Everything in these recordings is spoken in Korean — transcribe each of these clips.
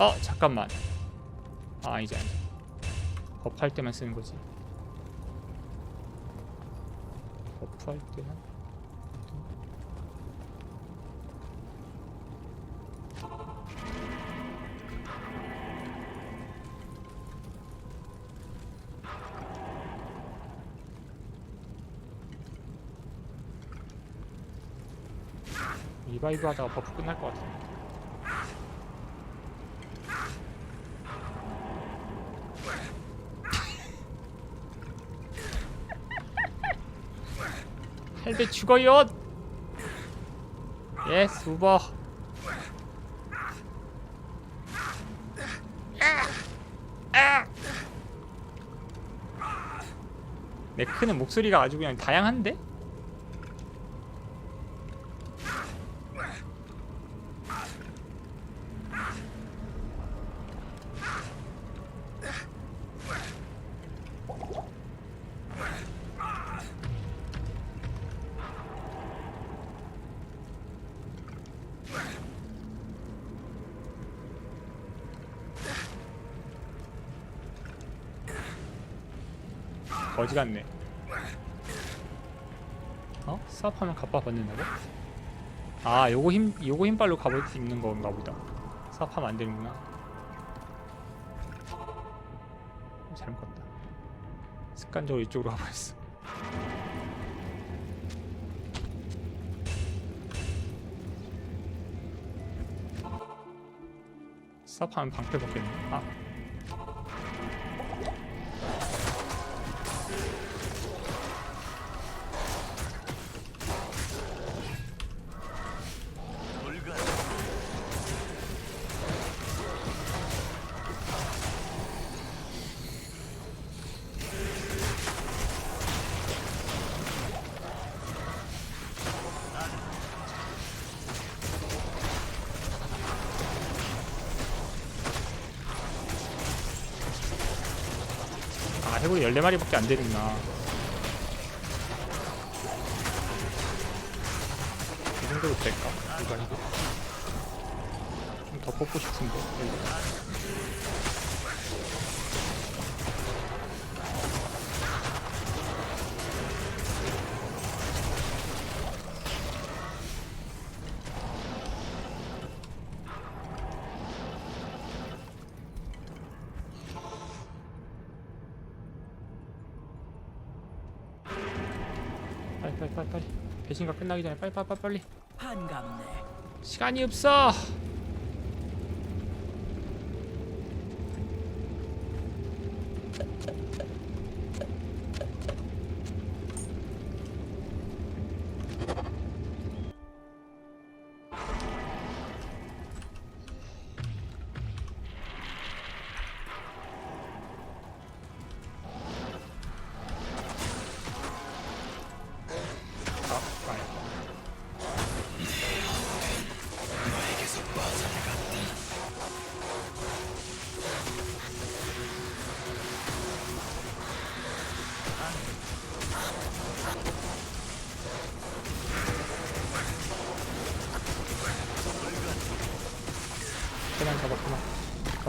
어 잠깐만. 아 아니지 아니지 버프할 때만 쓰는 거지. 버프할 때만? 리바이브 하다가 버프 끝날 것 같아 할배 죽어요 예 수버 네크는 목소리가 아주 그냥 다양한데? 거지 같네. 어? 수업하면 갑바 받는다고? 아, 요거 힘, 요거 힘빨로 가볼 수 있는 건가 보다. 수업하면 안 되는구나. 어, 잘못 갔다. 습관적으로 이쪽으로 가버렸어. 수업하면 방패 벗겠네. 아, 해골이 14마리밖에 안 되는구나. 이 정도로 될까? 아니고? 좀더 뽑고 싶은데. 빨리 배신가 끝나기 전에 빨리 빨리 빨리 빨리 반갑네. 시간이 없어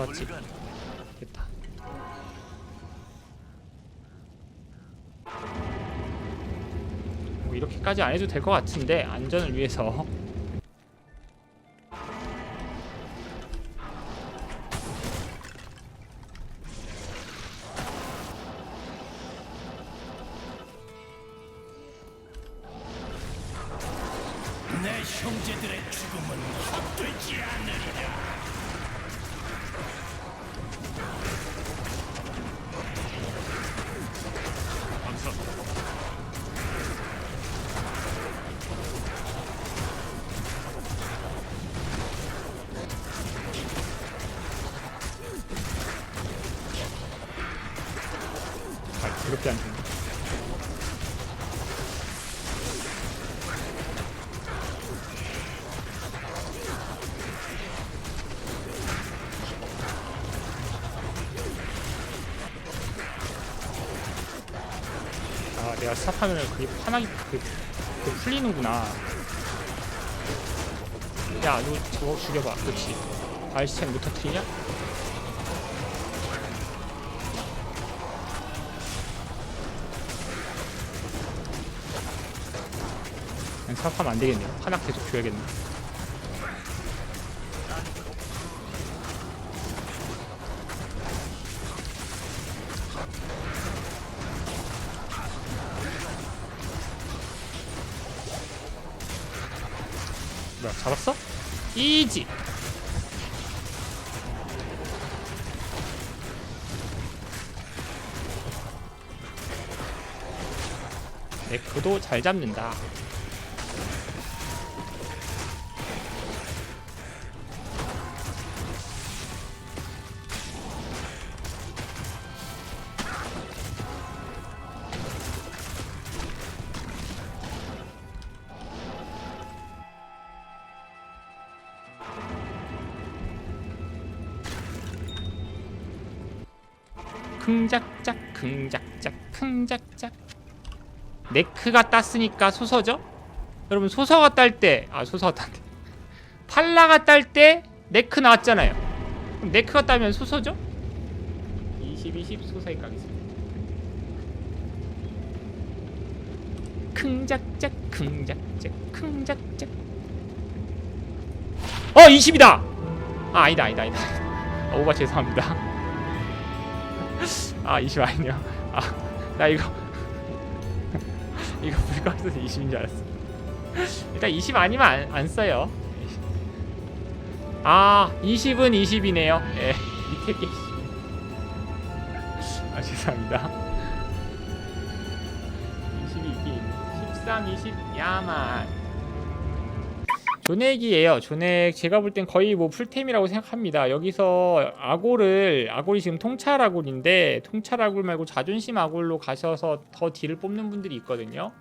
잡았지 됐다. 뭐 이렇게까지 안 해도 될 것 같은데 안전을 위해서. 내 형제들의 죽음은 헛되지 않으리라. 그렇게 안 되네 아 내가 스탑하면 그게 편하게 그, 그 풀리는구나. 야 너 저거 죽여봐. 그렇지. 알시챔 못 터트리냐? 사업하면 안 되겠네요. 하나 계속 줘야겠네. 뭐야 잡았어? 이지 네크도 잘 잡는다 킁작작 킁작작 킁작작. 네크가 땄으니까 소서죠? 여러분 소서가 딸 때 아 소서가 땄대 팔라가 딸 때 네크 나왔잖아요. 그럼 네크가 따면 소서죠? 20 20 소서에 가겠습니다. 킁작작 킁작작 킁작작 어 20이다. 아 아니다 아니다 아니다. 아, 오바 죄송합니다. 아20 아니네요. 아나 이거 이거 불가에서 20인 줄 알았어. 일단 20 아니면 안, 안 써요. 아 20은 20이네요. 예 밑에 게 아, 죄송합니다. 20이 있긴 있네 13, 20 야만 조넥이에요. 조넥 제가 볼 땐 거의 뭐 풀템이라고 생각합니다. 여기서 아골을 아골이 지금 통찰 아골인데 통찰 아골 말고 자존심 아골로 가셔서 더 딜을 뽑는 분들이 있거든요.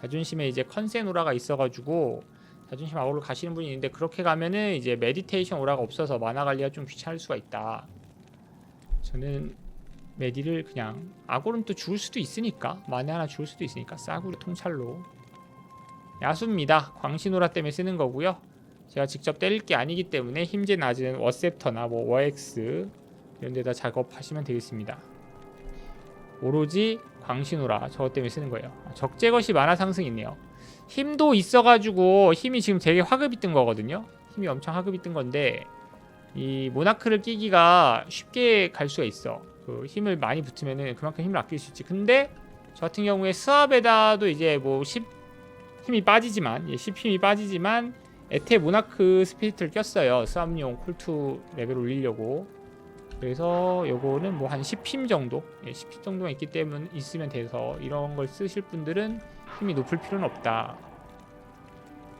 자존심에 이제 컨센 오라가 있어가지고 자존심 아골로 가시는 분이 있는데 그렇게 가면은 이제 메디테이션 오라가 없어서 만화 관리가 좀 귀찮을 수가 있다. 저는 메디를 그냥 아골은 또 죽을 수도 있으니까 만화 하나 죽을 수도 있으니까 싸구려 통찰로 야수입니다. 광신호라 때문에 쓰는 거고요. 제가 직접 때릴 게 아니기 때문에 힘제 낮은 워셉터나 뭐 워엑스 이런 데다 작업하시면 되겠습니다. 오로지 광신호라 저것 때문에 쓰는 거예요. 적재 것이 만화 상승 있네요. 힘도 있어가지고 힘이 지금 되게 화급이 뜬 거거든요. 힘이 엄청 화급이 뜬 건데 이 모나크를 끼기가 쉽게 갈 수가 있어. 그 힘을 많이 붙으면은 그만큼 힘을 아낄 수 있지. 근데 저 같은 경우에 스왑에다도 이제 뭐 10, 힘이 빠지지만 예, 10 힘이 빠지지만 에테 모나크 스피릿을 꼈어요. 스왑용 쿨투 레벨 올리려고. 그래서 요거는 뭐 한 10힘 정도, 예, 10힘 정도가 있기 때문에 있으면 돼서 이런 걸 쓰실 분들은 힘이 높을 필요는 없다.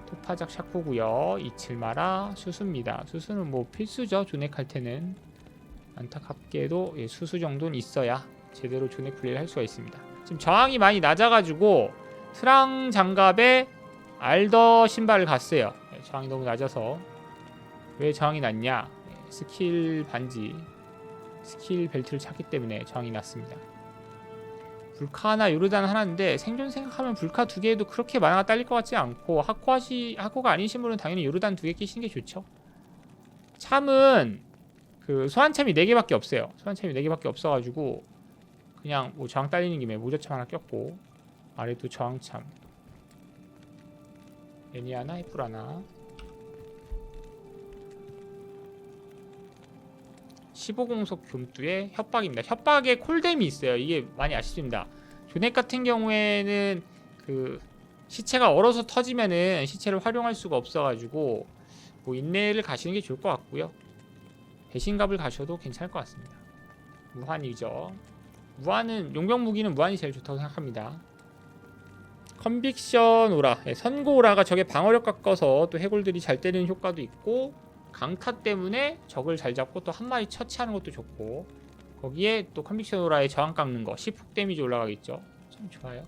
토파작 샤코고요. 이칠마라 수수입니다. 수수는 뭐 필수죠. 조넥할 때는 안타깝게도 예, 수수 정도는 있어야 제대로 조넥 플레이를 할 수가 있습니다. 지금 저항이 많이 낮아가지고 트랑 장갑에 알더 신발을 갔어요. 네, 저항이 너무 낮아서 왜 저항이 낮냐? 네, 스킬 반지, 스킬 벨트를 찾기 때문에 저항이 낮습니다. 불카 하나, 요르단 하나인데 생존 생각하면 불카 두 개에도 그렇게 만화가 딸릴 것 같지 않고 하코하시 하코가 아니신 분은 당연히 요르단 두 개 끼시는 게 좋죠. 참은 그 소환참이 네 개밖에 없어요. 소환참이 네 개밖에 없어가지고 그냥 뭐 저항 딸리는 김에 모자참 하나 꼈고 아래도 저항참 애니아나 히프라나 15공속 금두의 협박입니다. 협박에 콜뎀이 있어요. 이게 많이 아쉽습니다. 조넥 같은 경우에는 그 시체가 얼어서 터지면은 시체를 활용할 수가 없어가지고 뭐 인내를 가시는 게 좋을 것 같고요. 배신갑을 가셔도 괜찮을 것 같습니다. 무한이죠. 무한은 용병 무기는 무한이 제일 좋다고 생각합니다. 컨빅션 오라, 예, 선고 오라가 적의 방어력 깎아서 또 해골들이 잘 때리는 효과도 있고 강타 때문에 적을 잘 잡고 또 한 마리 처치하는 것도 좋고 거기에 또 컨빅션 오라의 저항 깎는 거 10훅 데미지 올라가겠죠. 참 좋아요.